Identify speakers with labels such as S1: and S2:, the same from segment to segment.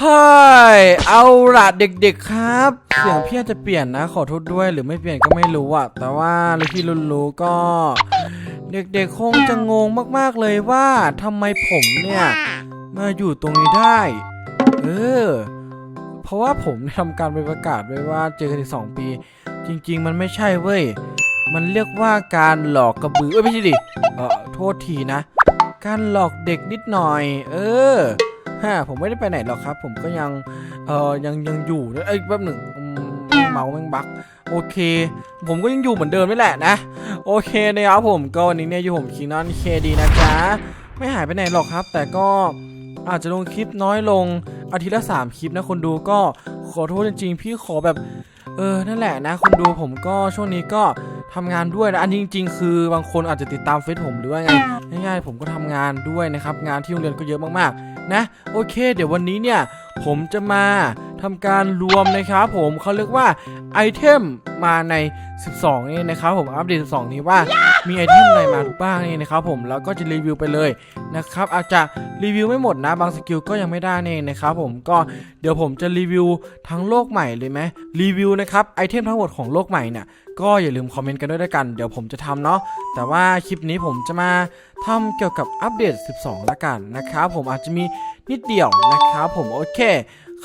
S1: เฮ้ยเอาละเด็กๆครับ เสียงพี่อาจจะเปลี่ยนนะ ขอโทษด้วยหรือไม่เปลี่ยนก็ไม่รู้อะแต่ว่าลูกพี่รุนรู้ก็ เด็กๆคงจะงงมากๆเลยว่าทำไมผมเนี่ย มาอยู่ตรงนี้ได้ เออ เพราะว่าผมทำการไปประกาศไว้ว่าเจอกันอีกสองปี จริง ๆ มันไม่ใช่เว้ย มันเรียกว่าการหลอกกระบือเอ้ยไม่ใช่ดิเออโทษทีนะ การหลอกเด็กนิดหน่อย เออ ฮะผมไม่ได้ไปไหนหรอกครับ ผมก็ยังเออยังยังอยู่นะเอ้ยแป๊บหนึ่งเมาส์แม่งบักโอเค ผมก็ยังอยู่เหมือนเดิมนี่แหละนะ โอเคนะครับผมก็วันนี้เนี่ยอยู่ผมคิงนอนเคดีนะจ๊ะไม่หายไปไหนหรอกครับ แต่ก็อาจจะลงคลิปน้อยลงอาทิตย์ละสามคลิปนะคนดูก็ขอโทษจริงๆ พี่ขอแบบเออนั่นแหละนะ คนดูผมก็ช่วงนี้ก็ทำงานด้วยนะอันจริง ๆ คือบางคนอาจจะติดตามเฟซผมหรือว่าไงง่ายๆผมก็ทำงานด้วยนะครับงานที่โรงเรียนก็เยอะมากๆ นะ โอเค เดี๋ยววันนี้เนี่ย ผมจะมาทำการรวมนะครับผมเขาเรียกว่าไอเทมมาใน 12 นี่นะครับผมอัปเดต 12 นี้ว่า มีไอเทมอะไรมาบ้างนี่นะครับผมแล้วก็จะรีวิวไปเลยนะครับอาจจะรีวิวไม่หมดนะบางสกิลก็ยังไม่ได้นี่นะครับผมก็เดี๋ยวผมจะรีวิวทั้งโลกใหม่เลยไหมรีวิวนะครับไอเทมทั้งหมดของโลกใหม่เนี่ยก็อย่าลืมคอมเมนต์กันด้วยละกันเดี๋ยวผมจะทำเนาะแต่ว่าคลิปนี้ผมจะมาทำเกี่ยวกับอัปเดต 12 ละกันนะครับผมอาจจะมีนิดเดียวนะครับผมโอเค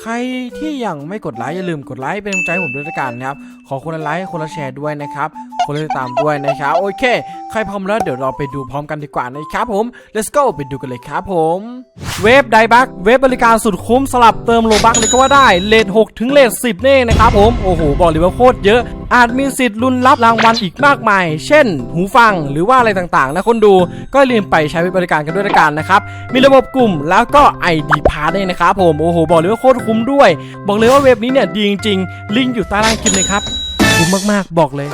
S1: ใครที่ยังไม่กดไลค์อย่าลืมกดไลค์เป็นกำลังใจให้ผมด้วยละกันนะครับ ขอคนละไลค์คนละแชร์ด้วยนะครับ คนละติดตามด้วยนะครับ โอเค ใครพร้อมแล้วเดี๋ยวเราไปดูพร้อมกันดีกว่านะครับผม let's go ไปดูกันเลยครับผม เว็บไดบักเว็บบริการสุดคุ้มสลับเติมโลบักเลยก็ว่าได้เลทหกถึงเลทสิบเน่นะครับผม โอ้โห บอกเลยว่าโคตรเยอะ อาจมีสิทธิ์ลุ้นรับรางวัลอีกมากมาย เช่น หูฟังหรือว่าอะไรต่างๆนะคนดูก็อย่าลืมไปใช้บริการกันด้วยละกันนะครับ มีระบบกลุ่มแล้วก็ ID p a s s ด้วยนะครับผมโอ้โหบอกเลยว่าโคตรคุ้มด้วย บอกเลยว่าเว็บนี้เนี่ยดีจริงๆลิงก์อยู่ใต้ล่างคลิปเลยครับคุ้มมากๆ บอกเลย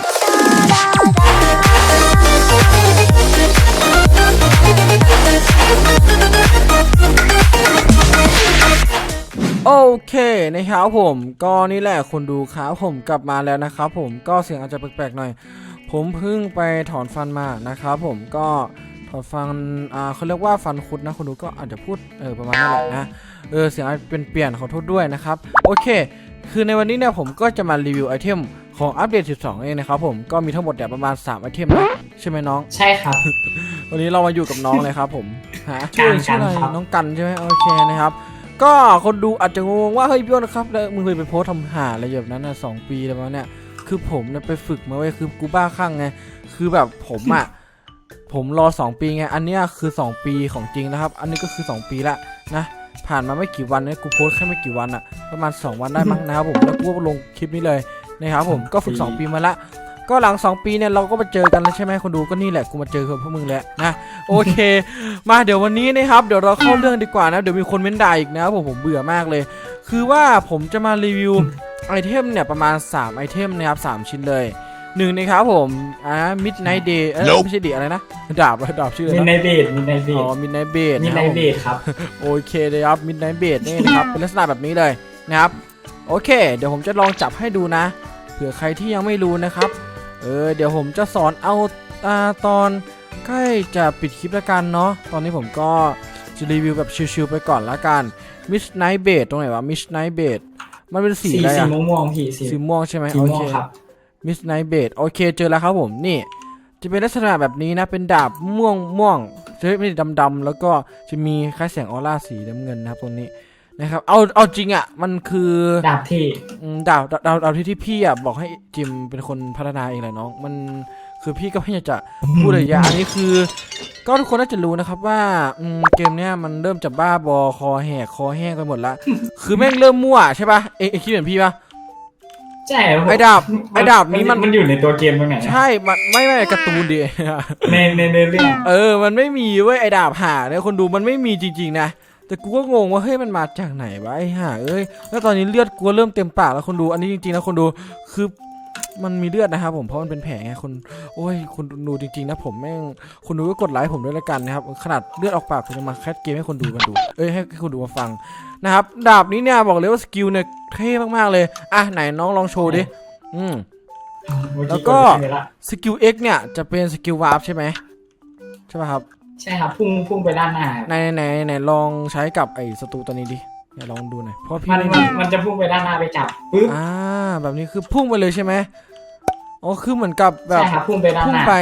S1: เคนะครับผมก็นี่แหละคนดูครับผมกลับมาแล้วนะครับผมก็เสียงอาจจะแปลกๆหน่อย ผมเพิ่งไปถอนฟันมานะครับผมก็ถอนฟันอ่าเขาเรียกว่าฟันคุดนะคนดูก็อาจจะพูดเออประมาณนั้นแหละนะเออเสียงอาจเป็นเปลี่ยนขอโทษด้วยนะครับโอเค คือในวันนี้เนี่ยผมก็จะมารีวิวไอเทมของอัปเดต 12 เองนะครับผมก็มีทั้งหมดเนี่ยประมาณ 3 ไอเทมนะใช่ไหมน้อง
S2: ใช่ครับ
S1: วันนี้เรามาอยู่กับน้องเลยครับผมฮะชื่อ
S2: กัน
S1: ชื่ออะไร
S2: ครับ
S1: น้องกันใช่ไหมโอเคนะครับ ก็คนดูอาจจะงงว่าเฮ้ยพี่อ้นครับแล้วมึงเคยไปโพสต์ทำหาอะไรแบบนั้นนะสองปีแล้วมั้งเนี่ยคือผมเนี่ยไปฝึกมาไว้ยคือกูบ้าคลั่งไงคือแบบผมอะผมรอ 2 ปีไงอันเนี้ยคือ 2 ปีของจริงนะครับ อันนี้ก็คือ 2 ปีละนะ ผ่านมาไม่กี่วันเนี่ยกูโพสต์แค่ไม่กี่วันอะประมาณ 2 วันได้มั้งนะครับผมแล้วกูก็ลงคลิปนี้เลยนะครับผมก็ฝึก 2 ปีมาละ ก็หลัง 2 ปีเนี่ยเราก็มาเจอกันแล้วใช่ไหมคนดูก็นี่แหละกูมาเจอกับพวกมึงแหละนะโอเค มาเดี๋ยววันนี้นะครับเดี๋ยวเราเข้าเรื่องดีกว่านะเดี๋ยวมีคนเม้นด่าอีกนะครับผมผมเบื่อมากเลย คือว่าผมจะมารีวิวไอเทมเนี่ยประมาณ 3 ไอเทมนะครับ3ชิ้นเลยหนึ่งนะครับผมอ่า midnight day เอ้ย
S3: Nope
S1: ไม่ใช่ดีอะไรนะดาบดาบชื่ออะไร
S2: มินไน
S1: นะ
S2: เบดมินไนเบ
S1: อ๋อ
S2: ด
S1: midnight bait
S2: มิน
S1: นะ
S2: ไน
S1: ครับผม
S2: เบดครับ
S1: โอเคเลยครับ midnight bait นี่นะครับเป็นลักษณะแบบนี้เลยนะครับโอเค เดี๋ยวผมจะลองจับให้ดูนะ เผื่อใครที่ยังไม่รู้นะครับ เออเดี๋ยวผมจะสอนเอาอาตอนใกล้จะปิดคลิปแล้วกันเนาะตอนนี้ผมก็จะรีวิวแบบชิวๆไปก่อนละกัน midnight bait ตรงไหนวะ midnight bait มันเป็นสี
S2: สี
S1: อะไร
S2: สี
S1: อะ
S2: ม่วงๆพี่สี
S1: สีม่วงใช่ไหม
S2: สี
S1: โอ
S2: ม่ว
S1: เค
S2: งครับ
S1: มิสไนเบดโอเคเจอแล้วครับผมนี่ จะเป็นลักษณะแบบนี้นะเป็นดาบม่วงม่วงจะไม่ได้ดำๆแล้วก็จะมีคล้ายแสงออร่าสีน้ำเงินนะครับตรงนี้ นะครับ เอาเอาจริงอะ มันคือ
S2: ดาบที่
S1: อืมดาบดาบดาบดาบที่ที่พี่อะบอกให้จิมเป็นคนพัฒนาเองแหละน้องมันคือพี่ก็ไม่อยากจะพูดเลยอะอันนี้คือ ก็ทุกคนน่าจะรู้นะครับว่าอืมเกมเนี้ยมันเริ่มจะบ้าบอคอแหกคอแห้งไปหมดละคือแม่งเริ่มมั่วใช่ปะเอะเอะคิดเหมือนพี่ปะ
S2: ใช่ผม
S1: ไอ้ดาบไอ้ดาบนี้มัน
S2: มันอยู่ในตัวเกมตรงไหนนะ
S1: ใช่มันไม่ไม่การ์ตูนดิ
S2: ในในในเรื่อง
S1: เออ มันไม่มีเว้ยไอ้ดาบห่าเนี่ยคนดูมันไม่มีจริงๆนะ แต่กูก็งงว่าเฮ้ยมันมาจากไหนวะไอ้ห่าเอ้ยแล้วตอนนี้เลือดกูเริ่มเต็มปากแล้วคนดูอันนี้จริงๆนะคนดูคือมันมีเลือดนะครับผมเพราะมันเป็นแผลไงคนโอ้ยคุณดูจริงๆนะผมแม่งคุณดูก็กดไลค์ผมด้วยละกันนะครับขนาดเลือดออกปากผมจะมาแคสเกมให้คนดูมาดูเอ้ยให้ให้คนดูมาฟังนะครับดาบนี้เนี่ยบอกเลยว่าสกิลเนี่ยเท่มากๆเลยอะไหนน้องลองโชว์ดิอืม
S2: เมื่อ
S1: แล้วก็
S2: ดไปละ
S1: สกิล X เนี่ยจะเป็นสกิลวาร์ปใช่ไหมใช่ป่ะครับ
S2: ใช่ครับพุ่งพุ่งไปด้านหน้า
S1: ไหนไหนไหนลองใช้กับไอ้ศัตรูตัวนี้ดิอย่าลองดูหน่อยเพราะพี่
S2: มัน
S1: ไม่
S2: มัน
S1: มี
S2: มันจะพุ่งไปด้านหน้าไปจับปึ๊บ
S1: อ่าแบบนี้คือพุ่งไปเลยใช่ไหม อ๋อคือเหมือนกับแบบ
S2: ใช่ครับพุ่งไปด้าน
S1: พุ่
S2: ห
S1: ง
S2: น้า
S1: ไป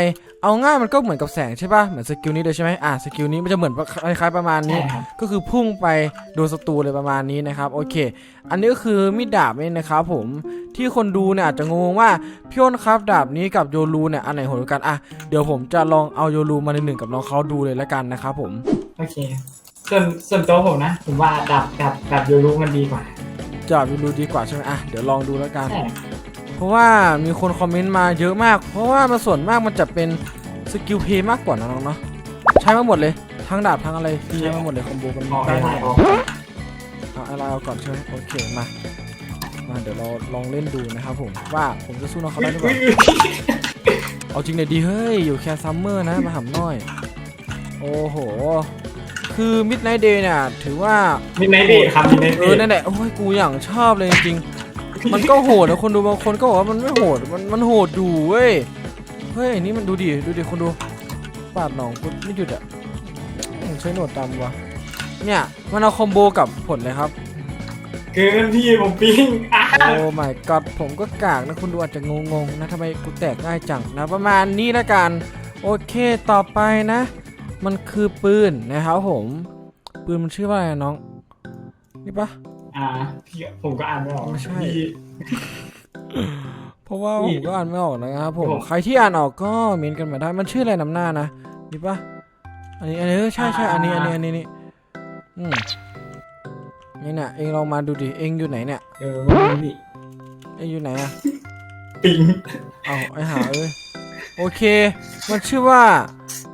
S1: เอาง่ายมันก็เหมือนกับแสงใช่ป่ะ เหมือนสกิลนี้เลยใช่ไหมอ่าสกิลนี้มันจะเหมือนคล้ายๆประมาณนี้
S2: ใช่ครับ
S1: ก็คือพุ่งไปโดนศัตรูเลยประมาณนี้นะครับโอเค อันนี้ก็คือมีดดาบนี่นะครับผมที่คนดูเนี่ยอาจจะงงว่าพี่อ้นครับดาบนี้กับโยรูเนี่ยอันไหนโหดกว่ากันอะเดี๋ยวผมจะลองเอาโยรูมาในหนึ่งกับน้องเขาดูเลยละกันนะครับผม
S2: โอเค ส่วนส่วนตัวผมนะ ผมว่าดับดับดับยูรูมันดีกว่า
S1: ดาบโยรูดีกว่าใช่ไหมอะเดี๋ยวลองดูแล้วกัน
S2: ใช่
S1: เพราะว่ามีคนคอมเมนต์มาเยอะมาก เพราะว่ามันส่วนมากมันจะเป็นสกิลเพย์มากกว่านะน้องเนาะใช้มาหมดเลยทั้งดาบทั้งอะไรใช้มาหมดเลยคอมโบกัน
S2: ออก
S1: ได้
S2: ไล
S1: หมด
S2: น์
S1: เล
S2: อยอก
S1: เอาอะไรเอาก่อนใช่ไหมโอเคมามาเดี๋ยวเราลองเล่นดูนะครับผมว่าผมจะสู้น้องเขาได้หรือเปล่าเอาจริงเลยดีเฮ้ยอยู่แค่ซัมเมอร์นะมาหำน้อย โอ้โห คือมิดไนท์เดย์เนี่ยถือว่า
S2: มิดไนท์เดทครับมิดไนท์
S1: เอ
S2: เด
S1: อ
S2: ท
S1: นั่นแหละโอ้ยกูอย่างชอบเลยจริงๆ มันก็โหดนะคนดูบางคนก็บอกว่ามันไม่โหด มันมันโหดอยู่เว้ย เฮ้ยนี่มันดูดิดูดิคนดูปาดหนองกูไม่หยุดอะอืมใช้หนวดดำวะเนี่ยมันเอาคอมโบกับผลเลยครับ
S2: เกินพี่ผมปิ้งอะ
S1: โอ้ my god ผมก็กากนะคุณดูอาจจะงงๆนะทำไมกูแตกง่ายจังนะประมาณนี้ละกัน โอเคต่อไปนะ มันคือปืนนะครับผม ปืนมันชื่อว่าอะไรน้อง นี่ปะ
S2: อ่าพี่ผมก็อ่านไม่ออก
S1: ไม่ใช่
S2: พี่
S1: เพราะว่า
S2: นี่
S1: ผมก็อ่านไม่ออกนะครับผม
S2: ผม
S1: ใครที่อ่านออกก็เมนกันมาได้ มันชื่ออะไรนำหน้านะนี่ปะอันนี้ อันนี้เออใช่ใช่อันนี้ อันนี้ อันนี้นี่อืมนี่เนี่ยเองลองมาดูดิ เองอยู่ไหนเนี่ย
S2: เออไม่รู้พี่
S1: เองอยู่ไหนอะ
S2: ปิ้ง
S1: เอาไอหาเอ้ย โอเค มันชื่อว่า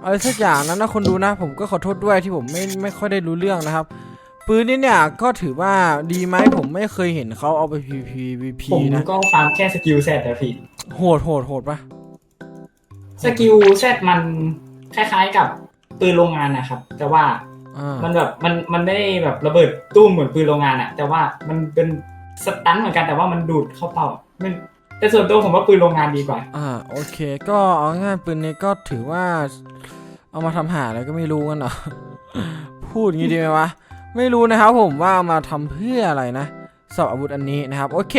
S1: อะไรสักอย่างนั้นนะคนดูนะ ผมก็ขอโทษด้วยที่ผมไม่ไม่ค่อยได้รู้เรื่องนะครับ ปืนนี้เนี่ยก็ถือว่าดีไหมผมไม่เคยเห็นเขาเอาไป PVP
S2: ผม
S1: นะ
S2: ก็ฟาร์มแค่สกิลเซตแต่พี่
S1: โหดโหดโหดปะ
S2: สกิลเซตมันคล้ายๆกับปืนโรงงานนะครับ แต่ว่า
S1: อ่า
S2: มันแบบมันมันไม่ได้แบบระเบิดตู้มเหมือนปืนโรงงานอะแต่ว่ามันเป็นสตันเหมือนกันแต่ว่ามันดูดเข้าเป้ามันแต่ส่วนตัวผมว่าปืนโรงงานดีกว่า
S1: อ่าโอเค ก็เอาง่ายๆปืนนี้ก็ถือว่า เอามาทำหาอะไรก็ไม่รู้กันเนาะพูดอย่างนี้ดีไหมวะ ไม่รู้นะครับผมว่ามาทำเพื่ออะไรนะสอบอาวุธอันนี้นะครับโอเค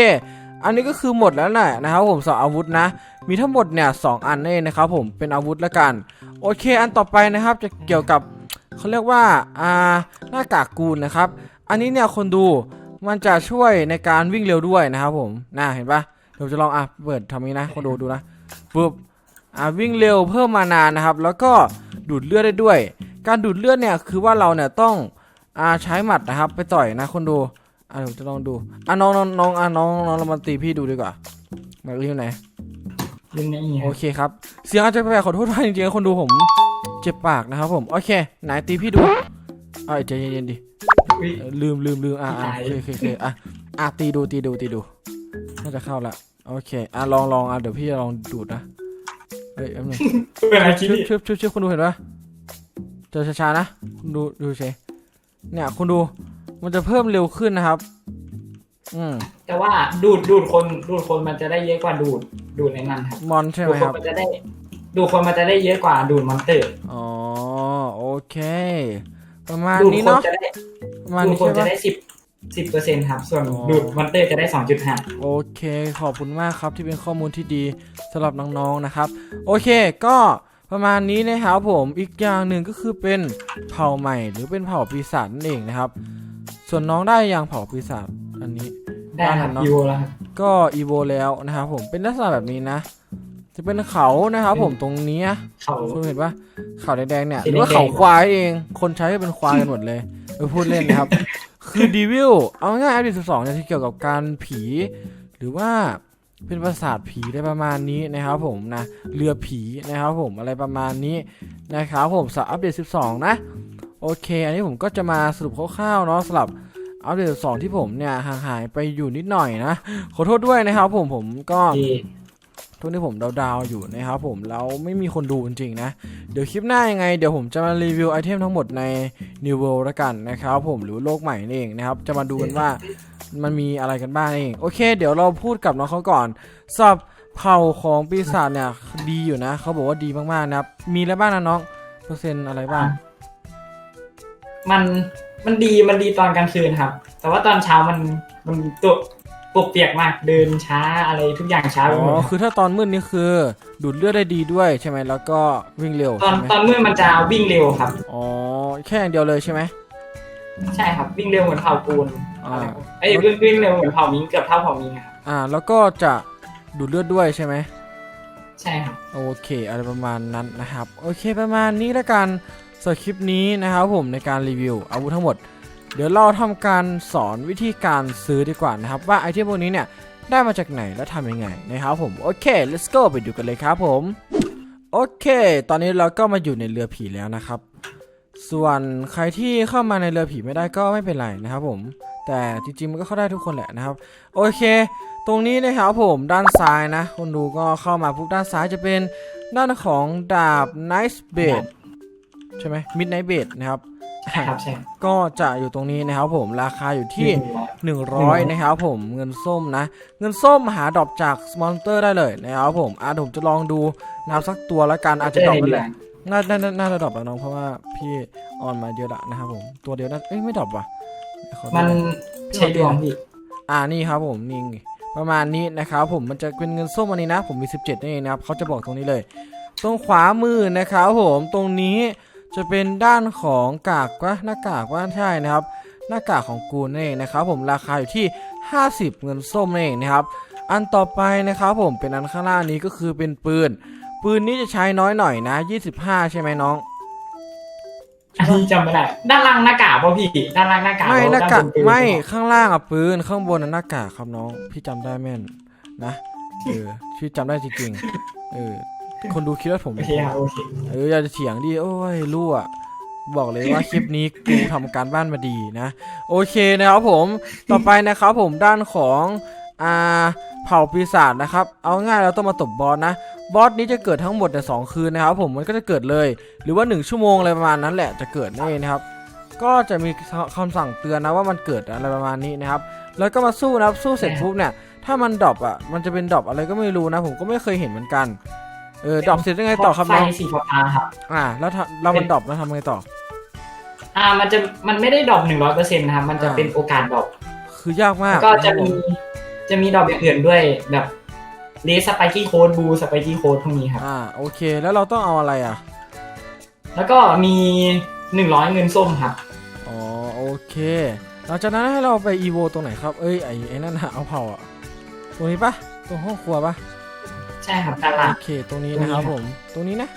S1: อันนี้ก็คือหมดแล้วแหละนะครับผมสอบอาวุธนะ มีทั้งหมดเนี่ยสองอันนี่นะครับผมเป็นอาวุธละกัน โอเค อันต่อไปนะครับจะเกี่ยวกับเขาเรียกว่าอ่าหน้ากากกูลนะครับ อันนี้เนี่ยคนดูมันจะช่วยในการวิ่งเร็วด้วยนะครับผมน่าเห็นปะเดี๋ยวจะลองอะเปิดทำนี้นะคนดูดูนะปุ๊บอ่าวิ่งเร็วเพิ่มมานานนะครับ แล้วก็ดูดเลือดได้ด้วย การดูดเลือดเนี่ยคือว่าเราเนี่ยต้อง อ่าใช้หมัดนะครับ ไปต่อยนะคนดูอะเดี๋ยวจะลองดูอะน้องน้องน้องอะน้องน้องเรามาตีพี่ดูดีกว่าหมายเลขอยู่ไหน
S2: เล่นนี่
S1: โอเคครับ เสียงอาจจะแปลกๆขอโทษด้วยจริงๆนะคนดูผม เจ็บปากนะครับผม โอเค ไหนตีพี่ดูเอ้ยใจเย็นๆดิ
S2: อุ๊ย
S1: เออลืมลืมลืมอะอะ
S2: ตาย
S1: โอเคโอเคโอเคอะอะตีดูตีดูตีดูน่าจะเข้าละโอเคอะลองลองอะเดี๋ยวพี่จะลองดูดนะเฮ้ยแป๊บนึง
S2: เป็นอะไรคิด
S1: ชึบ
S2: พี่
S1: ชึบชึบชึบคุณดูเห็นปะเจอช้าๆนะคุณดูดูเฉย เนี่ยคุณดูมันจะเพิ่มเร็วขึ้นนะครับ อืม
S2: แต่ว่าดูดดูดคนดูดคนมันจะได้เยอะกว่าดูดดูดในนั้นครับ
S1: มอนใช่ไห
S2: ดู
S1: ม
S2: ด
S1: ค
S2: คน
S1: รับ
S2: มันจะได้ ดูดคนมันจะได้เยอะกว่าดูดมอนเตอร์
S1: อ๋อโอเค ประมาณ
S2: ดูด
S1: นี้
S2: คน
S1: เนาะ
S2: จะได้
S1: ประมาณ
S2: ดูด
S1: นี้
S2: คน
S1: ใช่
S2: จะ
S1: ปะ
S2: ได้สิบสิบเปอร์เซ็นต์ครับ ส่วน
S1: อ๋อ
S2: ดูดมอนเตอร์จะได้สองจุดห้า
S1: โอเค ขอบคุณมากครับที่เป็นข้อมูลที่ดีสำหรับน้องๆนะครับ โอเค ก็ ประมาณนี้นะครับผมอีกอย่างหนึ่งก็คือเป็นเผ่าใหม่หรือเป็นเผ่าปีศาจนั่นเองนะครับ ส่วนน้องได้ยังเผ่าปีศาจอันนี้
S2: ได้ครับ
S1: ได้ครับ
S2: ยูโรแล้วครับ
S1: ก็อีโวแล้วนะครับผมเป็นลักษณะแบบนี้นะ จะเป็นเขานะครับผมตรงเนี้ย
S2: เขา
S1: คุณเห็นปะเขาแดงๆเนี่ยห
S2: สี
S1: รือว่า
S2: แดงๆ
S1: เขาควายเอง คนใช้ก็เป็นควายกันหมดเลยไปพูดเล่นนะครับ คือดีวิลเอาง่ายๆอัปเดต12เนี่ยที่เกี่ยวกับการผี หรือว่า เป็นประสาทผีได้ประมาณนี้นะครับผมนะเรือผีนะครับผมอะไรประมาณนี้นะครับผมสำหรับอัปเดต 12 นะโอเค อันนี้ผมก็จะมาสรุปคร่าวๆเนาะสำหรับอัปเดต 12 ที่ผมเนี่ยห่างหายไปอยู่นิดหน่อยนะขอโทษด้วยนะครับผมผมก็
S2: ที่
S1: ทุกที่ผมดาวๆอยู่นะครับผมแล้วไม่มีคนดูจริงๆนะ เดี๋ยวคลิปหน้ายังไง เดี๋ยวผมจะมารีวิวไอเทมทั้งหมดใน New World ละกันนะครับผมหรือโลกใหม่นี่เองนะครับ จะมาดูกันว่า มันมีอะไรกันบ้างเองโอเค เดี๋ยวเราพูดกับน้องเขาก่อนสอบเผ่าของปีศาจเนี่ยดีอยู่นะเขาบอกว่าดีมากๆนะครับมีอะไรบ้างนะน้องเปอร์เซ็นต์อะไรบ้าง
S2: มันมันดีมันดีตอนกลางคืนครับ แต่ว่าตอนเช้ามันมันตัวปวกเปียกมากเดินช้าอะไรทุกอย่างช้า
S1: อ๋
S2: ไปหมด
S1: อคือถ้าตอนมืดนี่คือ ดูดเลือดได้ดีด้วยใช่ไหมแล้วก็วิ่งเร็ว
S2: ตอน
S1: ใช่ไหม
S2: ตอนมืดมันจะวิ่งเร็วครับ
S1: อ๋อแค่อย่างเดียวเลยใช่ไหม
S2: ใช่ครับวิ่งเร็วเหมือนเผาปูน
S1: อ่า
S2: เอ้ยวิ่งวิ่งเร็วเหมือนเผามิงเกือบเท่าเผามิงอะครับ
S1: อ่า แล้วก็จะดูดเลือดด้วยใช่ไหม
S2: ใช่ครับ
S1: โอเค อะไรประมาณนั้นนะครับ โอเคประมาณนี้แล้วกันสำหรับคลิปนี้นะครับผมในการรีวิวอาวุธทั้งหมด เดี๋ยวเราทำการสอนวิธีการซื้อดีกว่านะครับ ว่าไอเทมพวกนี้เนี่ยได้มาจากไหนและทำยังไงนะครับผมโอเค let's go ไปดูกันเลยครับผมโอเค ตอนนี้เราก็มาอยู่ในเรือผีแล้วนะครับ ส่วนใครที่เข้ามาในเรือผีไม่ได้ก็ไม่เป็นไรนะครับผม แต่จริงๆมันก็เข้าได้ทุกคนแหละนะครับ โอเค ตรงนี้นะครับผมด้านซ้ายนะคนดูก็เข้ามาปุ๊บด้านซ้ายจะเป็นด้านของดาบ Nice b a d ใช่ไหม Midnight b a d นะครับ
S2: ใช่ครับใช่
S1: ก็จะอยู่ตรงนี้นะครับผมราคาอยู่ที่
S2: หนึ่งร้อย
S1: 100 นะครับผมเงินส้มนะ เงินส้มหาดรอปจากมอนเตอร์ได้เลยนะครับผมอาผมจะลองดูนะครับสักตัวแล้วกันอาจจะดรอปไปแหละน่าน่าน่าน่าจะดรอปแล้วน้องเพราะว่าพี่ออนมาเยอะละนะครับผมตัวเดียวน่าเอ้ยไม่ดรอปว่ะขอดู
S2: มัน
S1: หน่อย
S2: ใช้ดวงพี่
S1: อ่านี่ครับผมนี่ไงประมาณนี้นะครับผมมันจะเป็นเงินส้มอันนี้นะ ผมมี 17นั่นเองนะครับเขาจะบอกตรงนี้เลย ตรงขวามือนะครับผมตรงนี้จะเป็นด้านของกากว่าหน้ากากว่าใช่นะครับ หน้ากากของกูนั่นเองนะครับผมราคาอยู่ที่ 50 เงินส้มนั่นเองนะครับ อันต่อไปนะครับผมเป็นอันข้างล่างนี้ก็คือเป็นปืน ปืนนี้จะใช้น้อยหน่อยนะ 25 ใช่ไหมน้อง
S2: อันนี้จำไม่ได้ ด้านล่างหน้ากากป่ะพี่ ด้านล่างหน้ากาก
S1: ไม่หน้ากาก
S2: ด้บปื
S1: ไม่
S2: หรือเปล่
S1: ข้างล่างอะปืนข้างบนน่ะหน้ากากครับน้อง พี่จำได้แม่นนะเออพี่จำได้จริงๆเออคนดูคิดว่าผม
S2: โอเคครับโอเค
S1: เอออย่าจะเถียงดิโอ้ยรั่วบอกเลยว่าคลิปนี้กูทำการบ้านมาดีนะ โอเคนะครับผมต่อไปนะครับผมด้านของ อ่าเผ่าปีศาจนะครับ เอาง่ายเราต้องมาตบบอสนะ บอสนี้จะเกิดทั้งหมดในสองคืนนะครับผมมันก็จะเกิดเลย หรือว่า 1 ชั่วโมงอะไรประมาณนั้นแหละจะเกิดนั่นเองนะครับ ก็จะมีคำสั่งเตือนนะว่ามันเกิดอะไรประมาณนี้นะครับ แล้วก็มาสู้นะครับสู้เสร็จปุ๊บเนี่ย ถ้ามันดรอปอะ มันจะเป็นดรอปอะไรก็ไม่รู้นะ ผมก็ไม่เคยเห็นเหมือนกัน เออดรอปเสร็จยังไงต่อครับ
S2: ไฟ
S1: น้อง
S2: สีฟ้าๆครับ
S1: อ่า แล้วถ้าเรามันดรอปแล้วทำไงต่อ
S2: อ่า มันจะ มันไม่ได้ดรอปหนึ่งร้อยเปอร์เซ็นต์นะครับ มันจะ
S1: อ่า
S2: เป็นโอกาสดรอป
S1: คือยากมาก
S2: ก็จะ
S1: นครับผ
S2: มี จะมีดรอปอย่างอื่นด้วยแบบเลสสไปกี้โค้ดบูสไปกี้โค้ดพวกนี้ครับ
S1: อ่าโอเค แล้วเราต้องเอาอะไรอะ
S2: แล้วก็มีหนึ่งร้อยเงินส้มครับ
S1: อ๋อโอเค หลังจากนั้นให้เราไปอีโวตรงไหนครับ เอ้ยไอ้ไอ้นั่นนะเอาเผาอะ ตรงนี้ปะตรงห้องครัวปะ
S2: ใช่ครับด้านล่าง
S1: โอเค ตรงนี้นะครับ
S2: ตรงนี้
S1: ผม ตรงนี้นะ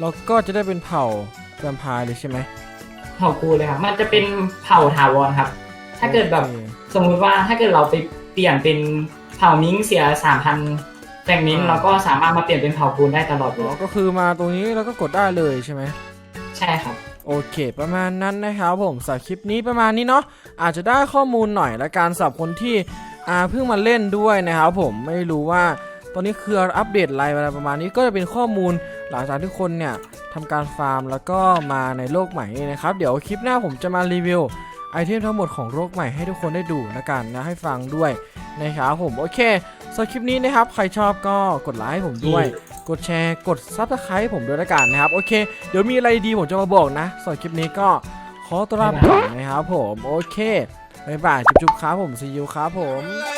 S1: เราก็จะได้เป็นเผ่าแวมไพร์เลยใช่ไหม
S2: เผ่ากูเลยครับ มันจะเป็นเผ่าถาวรครับ ถ้าเกิดแบบ
S1: โอค
S2: สมมุติว่าถ้าเกิดเราไป เปลี่ยนเป็นเผ่ามิงเสียสามพันแฟงมิง
S1: อ่า
S2: เราก็สามารถมาเปลี่ยนเป็นเผ่ากูลได้ตลอดเล
S1: อ๋อยก็คือมาตรงนี้เราก็กดได้เลยใช่ไหม
S2: ใช่ครับ
S1: โอเค ประมาณนั้นนะครับผมสำหรับคลิปนี้ประมาณนี้เนาะอาจจะได้ข้อมูลหน่อยละกันสำหรับคนที่อ่าเพิ่งมาเล่นด้วยนะครับผมไม่รู้ว่าตอนนี้คืออัปเดตอะไรอะไรประมาณนี้ก็จะเป็นข้อมูลหลังจากที่คนเนี่ยทำการฟาร์มแล้วก็มาในโลกใหม่นี่นะครับ เดี๋ยวคลิปหน้าผมจะมารีวิว ไอเทมทั้งหมดของโลกใหม่ให้ทุกคนได้ดูนะกันนะให้ฟังด้วยนะครับผมโอเคสำหรับคลิปนี้นะครับใครชอบก็กดไลค์ให้ผมด้วย กดแชร์กดซับสไครต์ผมด้วยละกันนะครับโอเค เดี๋ยวมีอะไรดีผมจะมาบอกนะส่วนคลิปนี้ก็ขอตัวลาไปก่อนนะครับผมโอเคบ๊ายบายจุ๊บๆครับผมซีอูครับผม